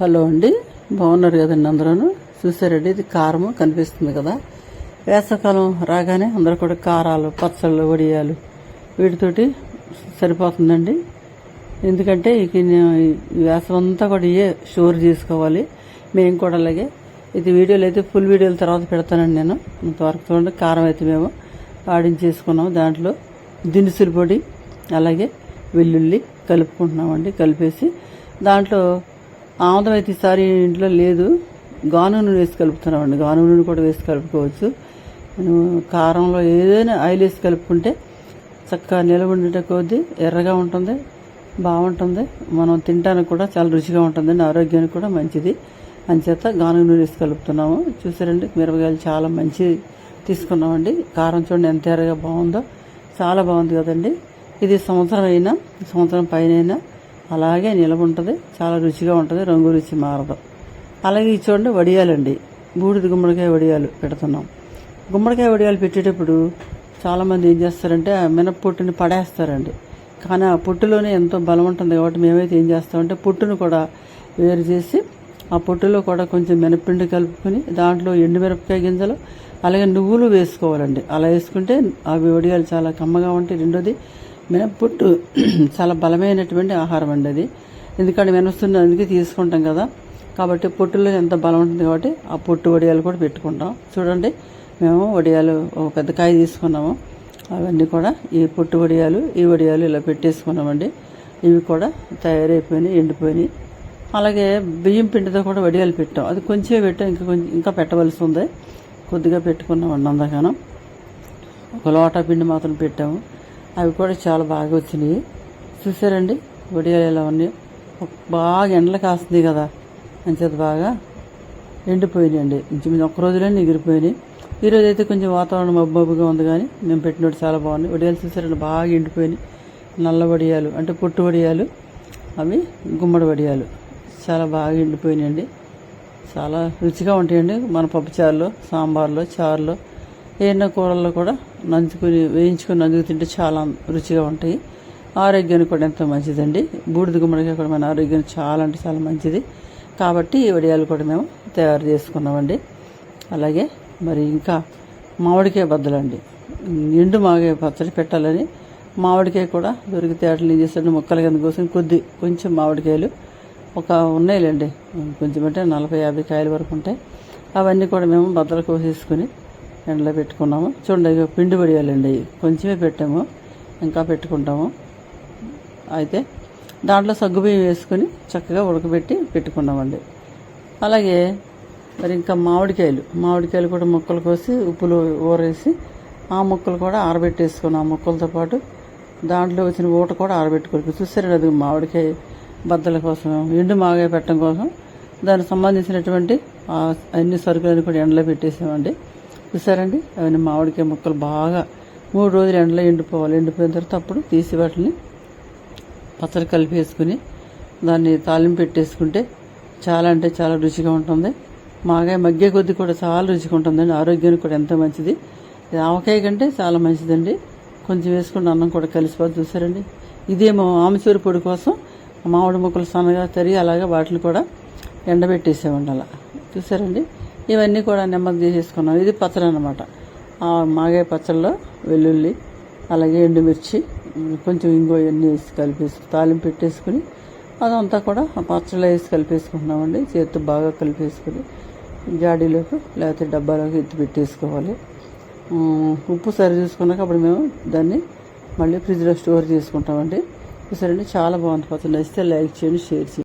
Hello అండి. బాగున్నారు కదండి అందరూ చూసారండి ఇది కారము కనిపిస్తుంది కదా. వేసవకాలం రాగానే అందరూ కూడా కారాలు పచ్చళ్ళు వడియాలు వీటితోటి సరిపోతుందండి. ఎందుకంటే ఇక నేను వేసవి అంతా కూడా ఇవే షోర్ చేసుకోవాలి మేము కూడా అలాగే. ఇది వీడియోలు అయితే ఫుల్ వీడియోల తర్వాత పెడతానండి నేను. ఇంతవరకు చూడండి కారం అయితే మేము ఆడించేసుకున్నాం. దాంట్లో దినుసుల పొడి అలాగే వెల్లుల్లి కలుపుకుంటున్నామండి కలిపేసి. దాంట్లో ఆముదం అయితే ఈసారి ఇంట్లో లేదు. గాను నూనె వేసి కలుపుతున్నామండి. గాను నూనె కూడా వేసి కలుపుకోవచ్చు. నేను కారంలో ఏదైనా ఆయిల్ వేసి కలుపుకుంటే చక్కగా నిలవ ఉండేట కొద్దీ ఎర్రగా ఉంటుంది బాగుంటుంది. మనం తినడానికి కూడా చాలా రుచిగా ఉంటుందండి. ఆరోగ్యానికి కూడా మంచిది. అంచేత గాను నూనె వేసి కలుపుతున్నాము. చూసారండి మిరపకాయలు చాలా మంచి తీసుకున్నామండి. కారం చూడండి ఎంత ఎర్రగా బాగుందో. చాలా బాగుంది కదండి. ఇది సంవత్సరం అయినా సంవత్సరం పైన అయినా అలాగే నిలవ ఉంటుంది చాలా రుచిగా ఉంటుంది రంగు రుచి మారదు. అలాగే ఈ చూడండి వడియాలండి. బూడిద గుమ్మడికాయ వడియాలు పెడుతున్నాం. గుమ్మడికాయ వడియాలు పెట్టేటప్పుడు చాలామంది ఏం చేస్తారంటే ఆ మినప్పొట్టుని పడేస్తారండి. కానీ ఆ పొట్టులోనే ఎంతో బలం ఉంటుంది కాబట్టి మేమైతే ఏం చేస్తామంటే పొట్టును కూడా వేరు చేసి ఆ పొట్టులో కూడా కొంచెం మినపిండి కలుపుకొని దాంట్లో ఎండుమిరపకాయ గింజలు అలాగే నువ్వులు వేసుకోవాలండి. అలా వేసుకుంటే అవి వడియాలు చాలా కమ్మగా ఉంటాయి. రెండోది మినప్పొట్టు చాలా బలమైనటువంటి ఆహారం అండి అది. ఎందుకంటే మినస్తుంది అందుకే తీసుకుంటాం కదా. కాబట్టి పొట్టులో ఎంత బలం ఉంటుంది కాబట్టి ఆ పొట్టు వడియాలు కూడా పెట్టుకుంటాం. చూడండి మేము వడియాలు ఒక పెద్ద కాయ తీసుకున్నాము. అవన్నీ కూడా ఈ పొట్టు వడియాలు ఈ వడియాలు ఇలా పెట్టేసుకున్నామండి. ఇవి కూడా తయారైపోయినాయి ఎండిపోయినాయి. అలాగే బియ్యం పిండితో కూడా వడియాలు పెట్టాం. అది కొంచెం పెట్టాం ఇంకా కొంచెం ఇంకా పెట్టవలసి ఉంది. కొద్దిగా పెట్టుకున్నామండి అందగానం ఒక లోటా పిండి మాత్రం పెట్టాము. అవి కూడా చాలా బాగా వచ్చినాయి. చూసారండి? వడియాలు ఎలా ఉన్నాయి. బాగా ఎండలు కాస్తుంది కదా. మంచిది బాగా ఎండిపోయినాయండి. ఇంచుమించు ఒక్క రోజులే ఎగిరిపోయినాయి ఈ అయితే కొంచెం వాతావరణం మబ్బు మబ్బుగా ఉంది కానీ మేము పెట్టినట్టు చాలా బాగున్నాయి. వడియాలు చూసారండి? బాగా ఎండిపోయినాయి. నల్ల వడియాలు అంటే పొట్టు వడియాలు అవి గుమ్మడి వడియాలు చాలా బాగా ఎండిపోయినాయండి. చాలా రుచిగా ఉంటాయండి మన పప్పుచారులో సాంబార్లో చారులో. ఏదైనా కూరల్లో కూడా నంచుకుని వేయించుకొని నంచుకు తింటే చాలా రుచిగా ఉంటాయి. ఆరోగ్యానికి కూడా ఎంతో మంచిదండి. బూడిద గుమ్మడికాయ కూడా మన ఆరోగ్యానికి చాలా అంటే చాలా మంచిది. కాబట్టి ఈ వడియాలు కూడా మేము తయారు చేసుకున్నామండి. అలాగే మరి ఇంకా మామిడికాయ బద్దలండి. ఎండు మామిడికాయ పచ్చడి పెట్టాలని మామిడికాయ కూడా దొరికితే అట్లా ఏం చేస్తాడు ముక్కల కింద కోసం కొద్ది కొంచెం మామిడికాయలు. ఒక ఉన్నాయిలేండి. కొంచెం అంటే నలభై యాభై కాయల వరకు ఉంటాయి. అవన్నీ కూడా మేము బద్దలు కోసేసుకుని ఎండలో పెట్టుకున్నాము. చూడండి పిండి వడియాలండి. కొంచెమే పెట్టాము. ఇంకా పెట్టుకుంటాము. అయితే దాంట్లో సగ్గుబియ్యం వేసుకొని చక్కగా ఉడకబెట్టి పెట్టుకున్నామండి. అలాగే మరి ఇంకా మామిడికాయలు. మామిడికాయలు కూడా ముక్కలు కోసి ఉప్పులో ఊరేసి ఆ ముక్కలు కూడా ఆరబెట్టేసుకున్నాం. ఆ ముక్కలతో పాటు దాంట్లో వచ్చిన ఊట కూడా ఆరబెట్టుకోవాలి చూసారు అది మామిడికాయ బద్దల కోసం ఎండు మామిడికాయ పెట్టడం కోసం. దానికి సంబంధించినటువంటి అన్ని సరుకులన్నీ కూడా ఎండలో పెట్టేసామండి. చూసారండి? అవన్నీ మామిడికాయ ముక్కలు బాగా మూడు రోజులు ఎండలో ఎండిపోవాలి. ఎండిపోయిన తర్వాత అప్పుడు తీసి వాటిని పచ్చడి కలిపేసుకుని దాన్ని తాలింపు పెట్టేసుకుంటే చాలా అంటే చాలా రుచిగా ఉంటుంది. మాగాయ మగ్గే కొద్ది కూడా చాలా రుచిగా ఉంటుందండి. ఆరోగ్యానికి కూడా ఎంతో మంచిది. ఆవకాయ కంటే చాలా మంచిదండి. కొంచెం వేసుకుని అన్నం కూడా కలిసిపోతుంది చూసారండి? ఇదేమో ఆమెచూరు పొడి కోసం మామిడి ముక్కలు సన్నగా తరిగి అలాగే వాటిని కూడా ఎండబెట్టేసామండి అలా. చూసారండి? ఇవన్నీ కూడా నెమ్మది చేసేసుకున్నాం. ఇది పచ్చడి అనమాట మాగాయ పచ్చడిలో వెల్లుల్లి అలాగే ఎండుమిర్చి కొంచెం ఇంగో ఇవన్నీ వేసి కలిపేసి తాలింపు పెట్టేసుకుని అదంతా కూడా పచ్చళ్ళు వేసి కలిపేసుకుంటున్నామండి. చేతితో బాగా కలిపేసుకుని జాడీలోకి లేకపోతే డబ్బాలోకి ఎత్తి పెట్టేసుకోవాలి. ఉప్పు సరి చూసుకున్నాక అప్పుడు మేము దాన్ని మళ్ళీ ఫ్రిడ్జ్లో స్టోర్ చేసుకుంటామండి. సరే చాలా బాగుంది పచ్చడి. నచ్చితే లైక్ చేయండి షేర్ చేయండి.